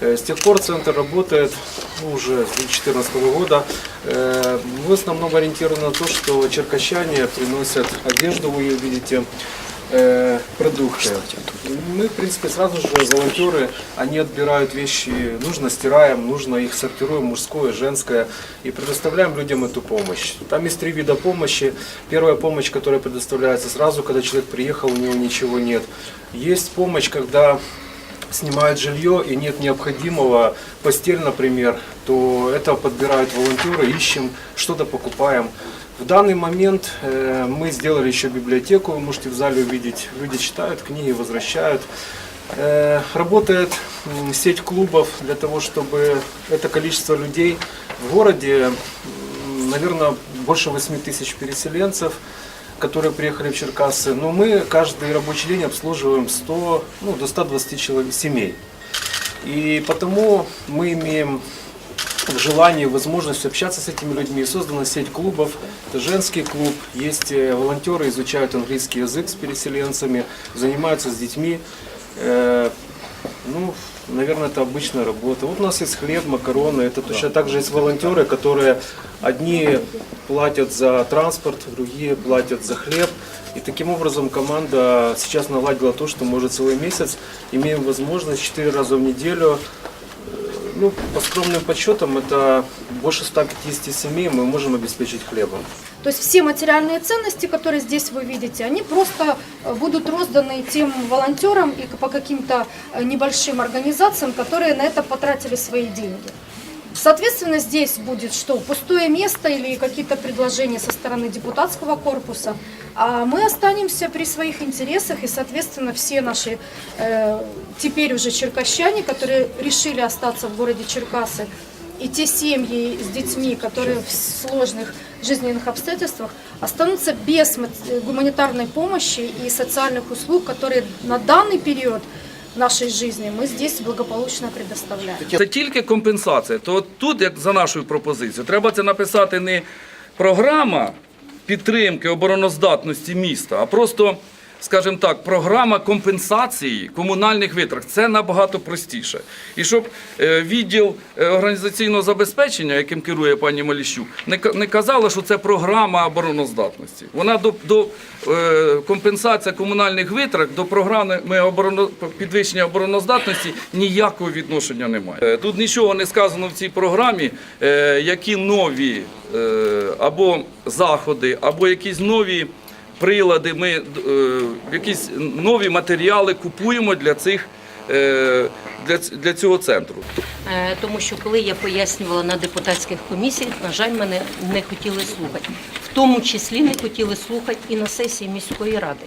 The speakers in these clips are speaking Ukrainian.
Э, С тех пор центр работает ну, уже с 2014 года. Э, Мы в основном ориентированы на то, что черкащане приносят одежду, вы ее видите, э, продукты. Мы, в принципе, сразу же волонтеры, они отбирают вещи, нужно стираем, нужно их сортируем, мужское, женское, и предоставляем людям эту помощь. Там есть три вида помощи. Первая помощь, которая предоставляется сразу, когда человек приехал, у него ничего нет. Есть помощь, когда снимают жилье и нет необходимого, постель, например, то это подбирают волонтеры, ищем, что-то покупаем. В данный момент э, мы сделали еще библиотеку, вы можете в зале увидеть, люди читают книги, возвращают. Э, Работает сеть клубов для того, чтобы это количество людей в городе, наверное, больше 8 тысяч переселенцев, которые приехали в Черкассы. Но мы каждый рабочий день обслуживаем 100, ну, до 120 человек, семей. И потому мы имеем желание, возможность общаться с этими людьми. Создана сеть клубов, это женский клуб, есть э, волонтеры, изучают английский язык с переселенцами, занимаются с детьми. Ну, наверное, это обычная работа. Вот у нас есть хлеб, макароны, это точно так же есть волонтеры, которые одни платят за транспорт, другие платят за хлеб. И таким образом команда сейчас наладила то, что может целый месяц имеем возможность 4 раза в неделю ну, по скромным подсчетам, это больше 150 семей мы можем обеспечить хлебом. То есть все материальные ценности, которые здесь вы видите, они просто будут розданы тем волонтерам и по каким-то э, небольшим организациям, которые на это потратили свои деньги. Соответственно, здесь будет что? Пустое место или какие-то предложения со стороны депутатского корпуса. А мы останемся при своих интересах и, соответственно, все наши э, теперь уже черкащане, которые решили остаться в городе Черкасы, и те семьи с детьми, которые в сложных жизненных обстоятельствах, останутся без мат- гуманитарной помощи и социальных услуг, которые на данный период нашей жизни мы здесь благополучно предоставляем. Це тільки компенсація. То тут, як за нашою пропозицією, треба це написати не програма підтримки обороноздатності міста, а просто, скажімо так, програма компенсації комунальних витрат. Це набагато простіше. І щоб е, відділ е, організаційного забезпечення, яким керує пані Маліщук, не, ка- не казала, що це програма обороноздатності. Вона до, до е, компенсація комунальних витрат до програми обороно, підвищення обороноздатності ніякого відношення немає. Тут нічого не сказано в цій програмі, які нові або заходи, або якісь нові прилади, ми е, якісь нові матеріали купуємо для цих. е, Для, для цього центру. Е, тому що коли я пояснювала на депутатських комісіях, на жаль, мене не хотіли слухати. В тому числі не хотіли слухати і на сесії міської ради.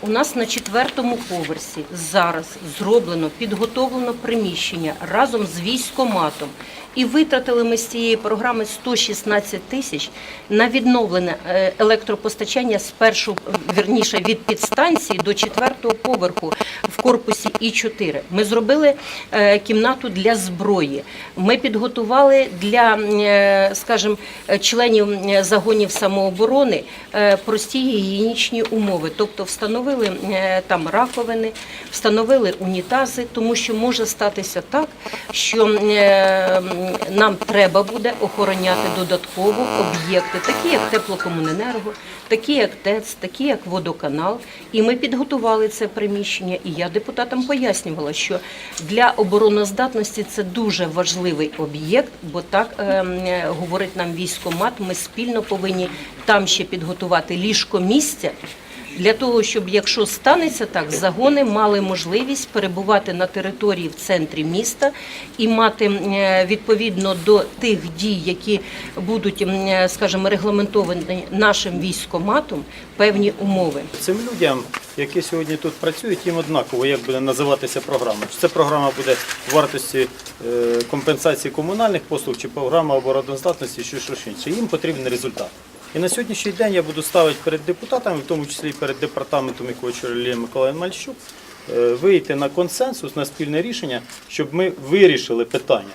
У нас на четвертому поверсі зараз зроблено підготовлено приміщення разом з військоматом. І витратили ми з цієї програми 116 тисяч на відновлене е, електропостачання з першого, вірніше, від підстанції до четвертого поверху в корпусі І4. Ми зробили е, кімнату для зброї. Ми підготували для, е, скажімо, членів загонів самооборони прості гігієнічні умови. Тобто встановили е, там раковини, встановили унітази, тому що може статися так, що е, нам треба буде охороняти додатково об'єкти, такі як теплокомуненерго, такі як ТЕЦ, такі як водоканал. І ми підготували це приміщення. І я депутатам пояснювала, що для обороноздатності це дуже важливий об'єкт, бо так е, говорить нам військомат. Ми спільно повинні там ще підготувати ліжко місця. Для того, щоб якщо станеться так, загони мали можливість перебувати на території в центрі міста і мати е, відповідно до тих дій, які будуть, м, скажімо, регламентовані нашим військоматом, певні умови. Цим людям, які сьогодні тут працюють, їм однаково, як буде називатися програма. Чи це програма буде вартості е, компенсації комунальних послуг, чи програма обороноздатності, чи щось інше. Їм потрібен результат. І на сьогоднішній день я буду ставити перед депутатами, в тому числі перед департаментом, якого очолює Миколай Мальчук, е, вийти на консенсус, на спільне рішення, щоб ми вирішили питання.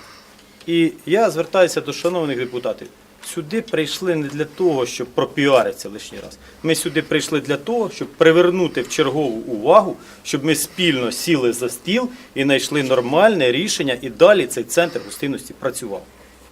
І я звертаюся до шановних депутатів. сюди прийшли не для того, щоб пропіаритися лишній раз. Ми сюди прийшли для того, щоб привернути в чергову увагу, щоб ми спільно сіли за стіл і знайшли нормальне рішення, і далі цей центр гостинності працював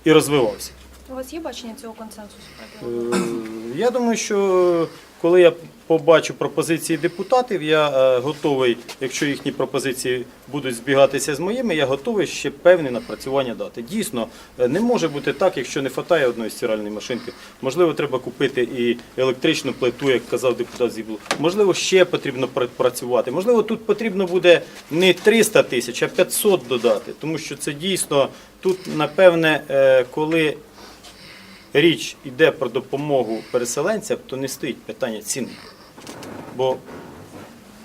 і розвивався. У вас є бачення цього консенсусу? Е, Я думаю, що коли я побачу пропозиції депутатів, я е, готовий, якщо їхні пропозиції будуть збігатися з моїми, я готовий ще певне напрацювання дати. Дійсно, е, не може бути так, якщо не вистачає одної стиральної машинки. Можливо, треба купити і електричну плиту, як казав депутат Зіблу. Можливо, ще потрібно працювати. Можливо, тут потрібно буде не 300 тисяч, а 500 додати, тому що це дійсно тут, напевне, коли річ йде про допомогу переселенцям, то не стоїть питання ціни. Бо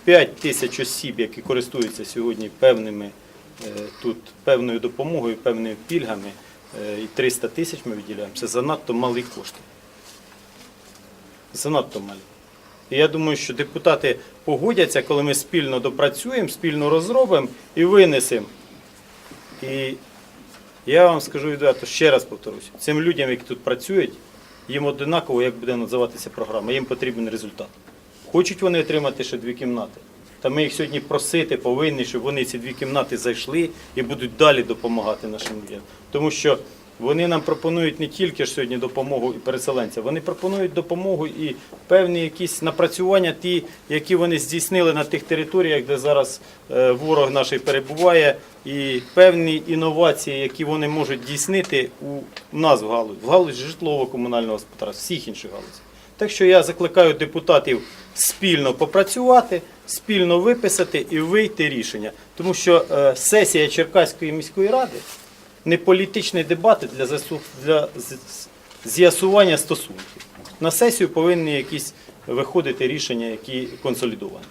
5 тисяч осіб, які користуються сьогодні певними е, тут певною допомогою, певними пільгами, е, і 300 тисяч ми виділяємо, це занадто малі кошти. Занадто малі. І я думаю, що депутати погодяться, коли ми спільно допрацюємо, спільно розробимо і винесемо. І я вам скажу відверто, ще раз повторюсь, цим людям, які тут працюють, їм одинаково, як буде називатися програма, їм потрібен результат. Хочуть вони отримати ще дві кімнати. Та ми їх сьогодні просити повинні, щоб вони ці дві кімнати зайшли і будуть далі допомагати нашим людям. Тому що вони нам пропонують не тільки ж сьогодні допомогу і переселенцям, вони пропонують допомогу і певні якісь напрацювання, ті, які вони здійснили на тих територіях, де зараз е, ворог наш перебуває, і певні інновації, які вони можуть здійснити у нас в галузі, в галузі житлово-комунального господарства, всіх інших галузей. Так що я закликаю депутатів спільно попрацювати, спільно виписати і вийти рішення. Тому що е, сесія Черкаської міської ради не політичні дебати для, з'ясування стосунків. На сесію повинні якісь виходити рішення, які консолідовані.